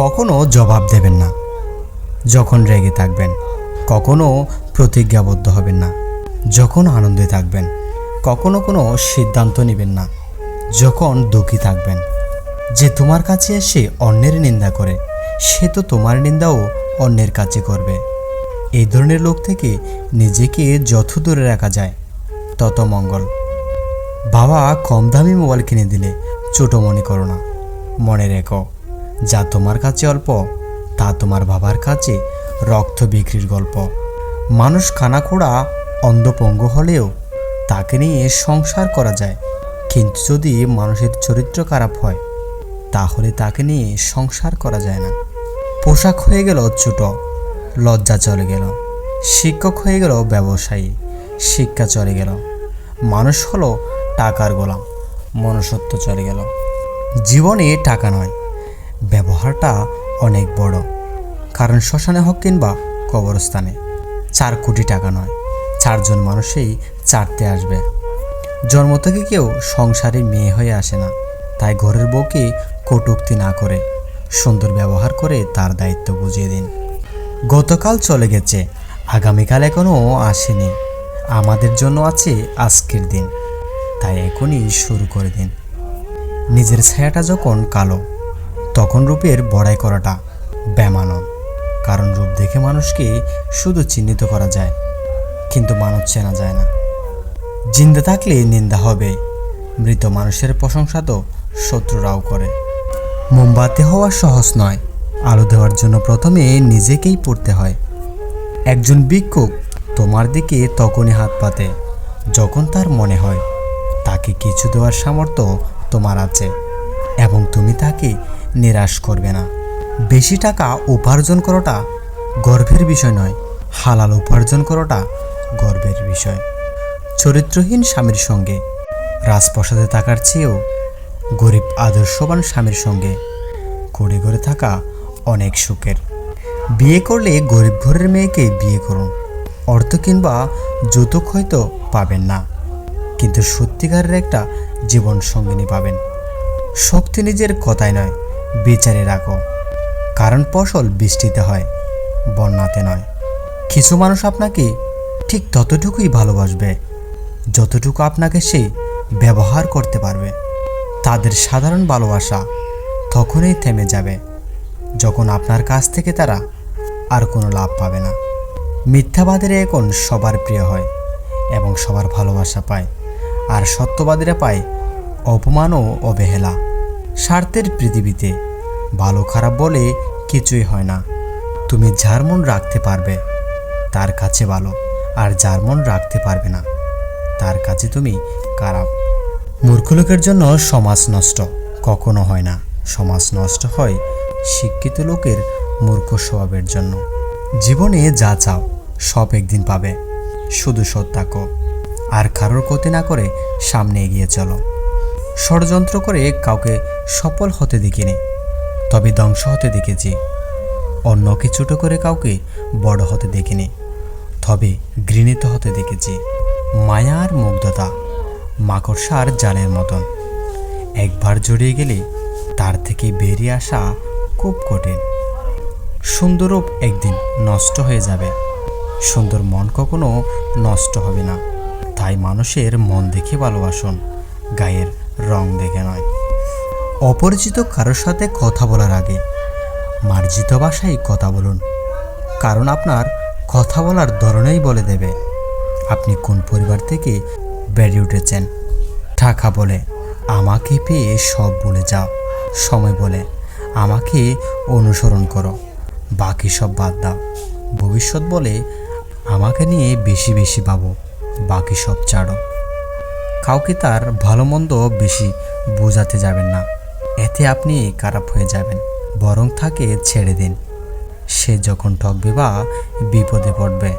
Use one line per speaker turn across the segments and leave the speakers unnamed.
কখনো জবাব দেবেন না। যখন রেগে থাকবেন, কখনো প্রতিজ্ঞাবদ্ধ হবেন না। যখন আনন্দে থাকবেন, কখনো কোনো সিদ্ধান্ত নেবেন না। যখন দুঃখী থাকবেন, যে তোমার কাছে এসে অন্যের নিন্দা করে, সে তো তোমার নিন্দাও অন্যের কাছে করবে। এই ধরনের লোক থেকে নিজেকে যত দূরে রাখা যায়, তত মঙ্গল। বাবা কম দামি মোবাইল কিনে দিলে ছোট মনে করো না, মনে রেখো। যা তোমার কাছে অল্প, তা তোমার বাবার কাছে রক্ত বিক্রির গল্প। মানুষ খানাখোড়া অন্ধপঙ্গ হলেও তাকে নিয়ে সংসার করা যায়। কিন্তু যদি মানুষের চরিত্র খারাপ হয়, তাহলে তাকে নিয়ে সংসার করা যায় না। পোশাক হয়ে গেল ছোট, লজ্জা চলে গেল। শিক্ষক হয়ে গেল ব্যবসায়ী, শিক্ষা চলে গেল। মানুষ হলো টাকার গোলাম, মনুষ্যত্ব চলে গেল। জীবনে টাকা নয় ব্যবহারটা অনেক বড়। কারণ শ্মশানে হোক কিংবা কবরস্থানে, চার কোটি টাকা নয়, চারজন মানুষই চারতে আসবে। জন্ম থেকে কেউ সংসারে মেয়ে হয়ে আসে না, তাই ঘরের বউকে কটুক্তি না করে সুন্দর ব্যবহার করে তার দায়িত্ব বুঝিয়ে দিন। গতকাল চলে গেছে, আগামীকাল এখনও আসেনি। আমাদের জন্য আছে আজকের দিন, তাই এখনই শুরু করে দিন। নিজের ছায়াটা যখন কালো তখন রূপের বড়াই করাটা ব্যামানন কারণ রূপ দেখে মানুষকে শুধু চিহ্নিত করা যায়, কিন্তু মানুষ চেনা যায় না। জিন্দা থাকলে নিন্দা হবে, মৃত মানুষের প্রশংসা তো শত্রুরাও করে। মোমবাতি হওয়া সহজ নয়, আলো দেওয়ার জন্য প্রথমে নিজেকেই পড়তে হয়। একজন ভিক্ষুক তোমার দিকে তখনই হাত পাতে, যখন তার মনে হয়, তাকে কিছু দেওয়ার সামর্থ্য তোমার আছে, এবং তুমি তাকে নিরাশ করবে না। বেশি টাকা উপার্জন করাটা গর্বের বিষয় নয়, হালাল উপার্জন করাটা গর্বের বিষয়। চরিত্রহীন স্বামীর সঙ্গে, রাজপ্রসাদে থাকার চেয়েও গরিব, আদর্শবান স্বামীর সঙ্গে করে ঘুরে থাকা অনেক সুখের। বিয়ে করলে গরিব ঘরের মেয়েকে বিয়ে করুন। অর্থ কিংবা যৌতুক হয়তো পাবেন না, কিন্তু সত্যিকারের একটা জীবন সঙ্গিনী পাবেন। শক্তি নিজের কথায় নয় বিচারে রাখো কারণ ফসল বৃষ্টিতে হয়, বন্যাতে নয়। কিছু মানুষ আপনাকে ঠিক ততটুকুই ভালোবাসবে, যতটুকু আপনাকে সে ব্যবহার করতে পারবে। তাদের সাধারণ ভালোবাসা তখনই থেমে যাবে, যখন আপনার কাছ থেকে তারা আর কোনো লাভ পাবে না। মিথ্যাবাদীরা এখন সবার প্রিয় হয় এবং সবার ভালোবাসা পায়, আর সত্যবাদীরা পায় অপমান ও অবহেলা। স্বার্থের পৃথিবীতে। ভালো খারাপ বলে কিছুই হয় না। তুমি যার মন রাখতে পারবে। তার কাছে ভালো, আর যার মন রাখতে পারবে না। তার কাছে তুমি খারাপ। মূর্খ লোকের জন্য সমাজ নষ্ট। কখনো হয় না। সমাজ নষ্ট হয় শিক্ষিত লোকের মূর্খ স্বভাবের জন্য। জীবনে যা চাও, সব একদিন পাবে। শুধু সৎ থাকো আর কারোর ক্ষতি না করে সামনে এগিয়ে চলো। ষড়যন্ত্র করে কাউকে সফল হতে দেখিনি, তবে ধ্বংস হতে দেখেছি। অন্যকে ছোট করে কাউকে বড় হতে দেখিনি, তবে ঘৃণিত হতে দেখেছি। মায়া আর মুগ্ধতা, মাকড়সার জালের মতন। একবার জড়িয়ে গেলে তার থেকে বেরিয়ে আসা খুব কঠিন। সুন্দরূপ একদিন নষ্ট হয়ে যাবে। সুন্দর মন কখনো নষ্ট হবে না। তাই মানুষের মন দেখে ভালোবাসুন, গায়ের রং দেখে নয়। অপরিচিত কারোর সাথে কথা বলার আগে মার্জিত ভাষায় কথা বলুন। কারণ আপনার কথা বলার ধরনেই বলে দেবে। আপনি কোন পরিবার থেকে বেড়ে উঠেছেন? টাকা বলে, আমাকে পেয়ে সব বলে যাও। সময় বলে, আমাকে অনুসরণ করো। বাকি সব বাদ দাও। ভবিষ্যৎ বলে, আমাকে নিয়ে বেশি বেশি ভাবো, বাকি সব ছাড়ো। কাউকে তার ভালো মন্দ বেশি বোঝাতে যাবেন না। এতে আপনি খারাপ হয়ে যাবেন। বরং তাকে ছেড়ে দিন। সে যখন ঠকবে বা বিপদে পড়বে,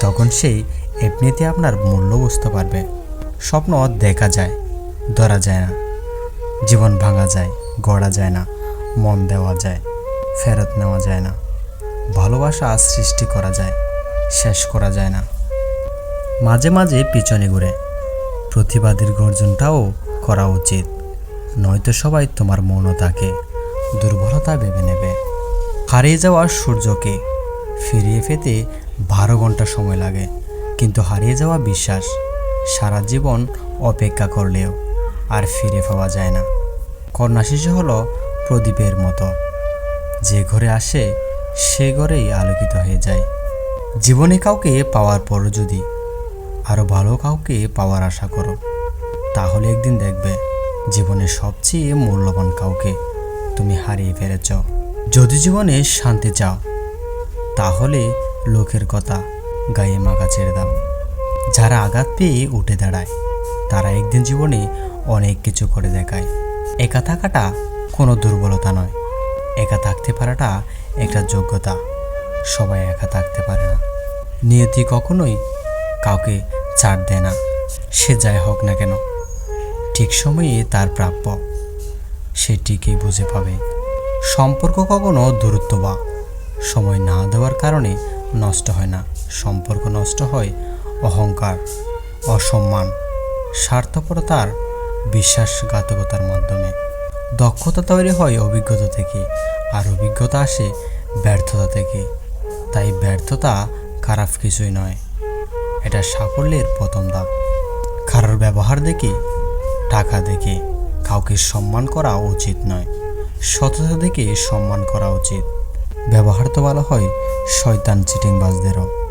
তখন সেই এমনিতে আপনার মূল্য বুঝতে পারবে। স্বপ্ন দেখা যায়, ধরা যায় না। জীবন ভাঙা যায়, গড়া যায় না। মন দেওয়া যায়, ফেরত নেওয়া যায় না। ভালোবাসা সৃষ্টি করা যায়, শেষ করা যায় না। মাঝে মাঝে পিছনে ঘুরে প্রতিবাদের গর্জনটাও করা উচিত। নয়তো সবাই তোমার মনও থাকে দুর্বলতা ভেবে নেবে। হারিয়ে যাওয়া সূর্যকে ফিরিয়ে পেতে বারো ঘণ্টা সময় লাগে, কিন্তু হারিয়ে যাওয়া বিশ্বাস সারা জীবন অপেক্ষা করলেও আর ফিরে পাওয়া যায় না। কন্যা শিশু হলো প্রদীপের মতো। যে ঘরে আসে, সে ঘরেই আলোকিত হয়ে যায়। জীবনে কাউকে পাওয়ার পরও যদি আরও ভালো কাউকে পাওয়ার আশা করো। তাহলে একদিন দেখবে জীবনের সবচেয়ে মূল্যবান কাউকে তুমি হারিয়ে ফেলেছ। যদি জীবনে শান্তি চাও, তাহলে লোকের কথা গায়ে মাখা ছেড়ে দাও। যারা আঘাত পেয়ে উঠে দাঁড়ায়, তারা একদিন জীবনে অনেক কিছু করে দেখায়। একা থাকাটা কোনো দুর্বলতা নয়। একা থাকতে পারাটা একটা যোগ্যতা। সবাই একা থাকতে পারে না। নিয়তি কখনোই কাউকে ছাড় দেয় না। সে যাই হোক না কেন, ঠিক সময়ে তার প্রাপ্য। সে ঠিকই বুঝে পাবে। সম্পর্ক কখনো দূরত্ব বা সময় না দেওয়ার কারণে নষ্ট হয় না। সম্পর্ক নষ্ট হয় অহংকার, অসম্মান, স্বার্থপরতার বিশ্বাসঘাতকতার মাধ্যমে। দক্ষতা তৈরি হয় অভিজ্ঞতা থেকে, আর অভিজ্ঞতা আসে ব্যর্থতা থেকে। তাই ব্যর্থতা খারাপ কিছুই নয়। এটা সাফল্যের প্রথম ধাপ। কারোর ব্যবহার দেখে, টাকা দেখে, কাউকে সম্মান করা উচিত নয়। সততা দেখে সম্মান করা উচিত। ব্যবহার তো ভালো হয়, শয়তান চিটিংবাজদেরও।